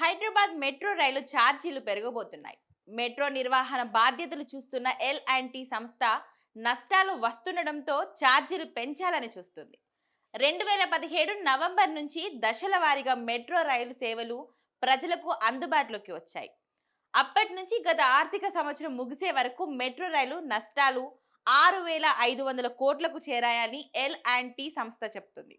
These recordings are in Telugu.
హైదరాబాద్ మెట్రో రైలు ఛార్జీలు పెరగబోతున్నాయి. మెట్రో నిర్వహణ బాధ్యతలు చూస్తున్న ఎల్ అండ్ టీ సంస్థ నష్టాలు వస్తుండడంతో ఛార్జీలు పెంచాలని చూస్తుంది. రెండు వేల పదిహేడు నవంబర్ నుంచి దశల వారీగా మెట్రో రైలు సేవలు ప్రజలకు అందుబాటులోకి వచ్చాయి. అప్పటి నుంచి గత ఆర్థిక సంవత్సరం ముగిసే వరకు మెట్రో రైలు నష్టాలు ఆరు వేల ఐదు వందల కోట్లకు చేరాయని ఎల్ అండ్ టీ సంస్థ చెప్తుంది.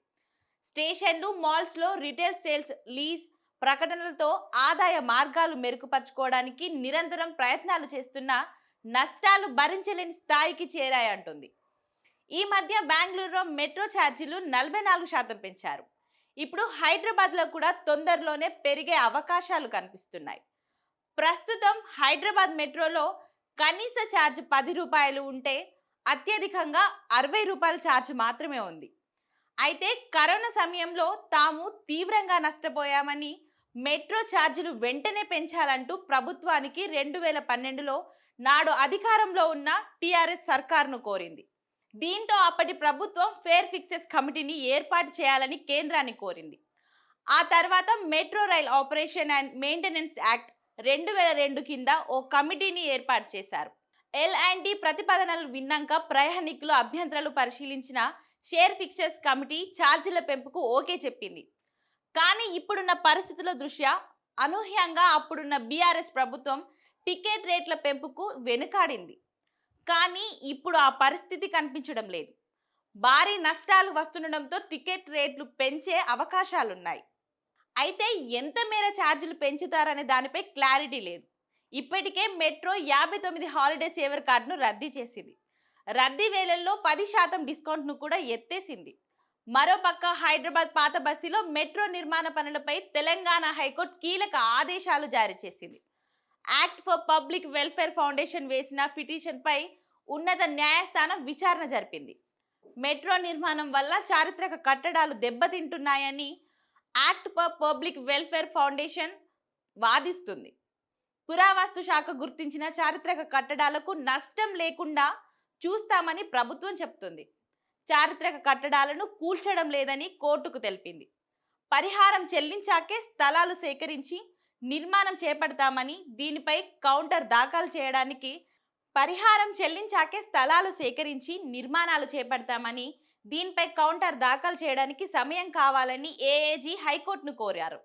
స్టేషన్లు మాల్స్లో రిటైల్ సేల్స్ లీజ్ ప్రకటనలతో ఆదాయ మార్గాలు మెరుగుపరచుకోవడానికి నిరంతరం ప్రయత్నాలు చేస్తున్న నష్టాలు భరించలేని స్థాయికి చేరాయంటుంది. ఈ మధ్య బెంగళూరులో మెట్రో ఛార్జీలు నలభై నాలుగు శాతం పెంచారు. ఇప్పుడు హైదరాబాద్లో కూడా తొందరలోనే పెరిగే అవకాశాలు కనిపిస్తున్నాయి. ప్రస్తుతం హైదరాబాద్ మెట్రోలో కనీస ఛార్జ్ పది రూపాయలు ఉంటే అత్యధికంగా అరవై రూపాయల ఛార్జ్ మాత్రమే ఉంది. అయితే కరోనా సమయంలో తాము తీవ్రంగా నష్టపోయామని మెట్రో ఛార్జీలు వెంటనే పెంచాలంటూ ప్రభుత్వానికి రెండు వేల పన్నెండులో నాడు అధికారంలో ఉన్న టీఆర్ఎస్ సర్కార్ను కోరింది. దీంతో అప్పటి ప్రభుత్వం ఫేర్ ఫిక్సెస్ కమిటీని ఏర్పాటు చేయాలని కేంద్రాన్ని కోరింది. ఆ తర్వాత metro rail operation and maintenance act రెండు వేల రెండు కింద ఓ కమిటీని ఏర్పాటు చేశారు. ఎల్ అండ్ డి ప్రతిపాదనలు విన్నాక ప్రయాణికులు అభ్యంతరాలు పరిశీలించిన షేర్ ఫిక్సెస్ కమిటీ ఛార్జీల పెంపుకు ఓకే చెప్పింది. కానీ ఇప్పుడున్న పరిస్థితుల దృష్ట్యా అనూహ్యంగా అప్పుడున్న బీఆర్ఎస్ ప్రభుత్వం టికెట్ రేట్ల పెంపుకు వెనుకాడింది. కానీ ఇప్పుడు ఆ పరిస్థితి కనిపించడం లేదు. భారీ నష్టాలు వస్తుండడంతో టికెట్ రేట్లు పెంచే అవకాశాలున్నాయి. అయితే ఎంత మేర ఛార్జీలు పెంచుతారనే దానిపై క్లారిటీ లేదు. ఇప్పటికే మెట్రో యాభై తొమ్మిది హాలిడే సేవర్ కార్డును రద్దీ చేసింది. రద్దీ వేళల్లో పది శాతం డిస్కౌంట్ను కూడా ఎత్తేసింది. మరోపక్క హైదరాబాద్ పాత బస్సీలో మెట్రో నిర్మాణ పనులపై తెలంగాణ హైకోర్టు కీలక ఆదేశాలు జారీ చేసింది. Act for public welfare foundation వేసిన పిటిషన్పై ఉన్నత న్యాయస్థానం విచారణ జరిపింది. మెట్రో నిర్మాణం వల్ల చారిత్రక కట్టడాలు దెబ్బతింటున్నాయని act for public welfare foundation వాదిస్తుంది. పురావస్తు శాఖ గుర్తించిన చారిత్రక కట్టడాలకు నష్టం లేకుండా చూస్తామని ప్రభుత్వం చెప్తుంది. చారిత్రక కట్టడాలను కూల్చడం లేదని కోర్టుకు తెలిపింది. పరిహారం చెల్లించాకే స్థలాలు సేకరించి నిర్మాణం చేపడతామని దీనిపై కౌంటర్ దాఖలు చేయడానికి పరిహారం చెల్లించాకే స్థలాలు సేకరించి నిర్మాణాలు చేపడతామని దీనిపై కౌంటర్ దాఖలు చేయడానికి సమయం కావాలని ఏఏజీ హైకోర్టును కోరారు.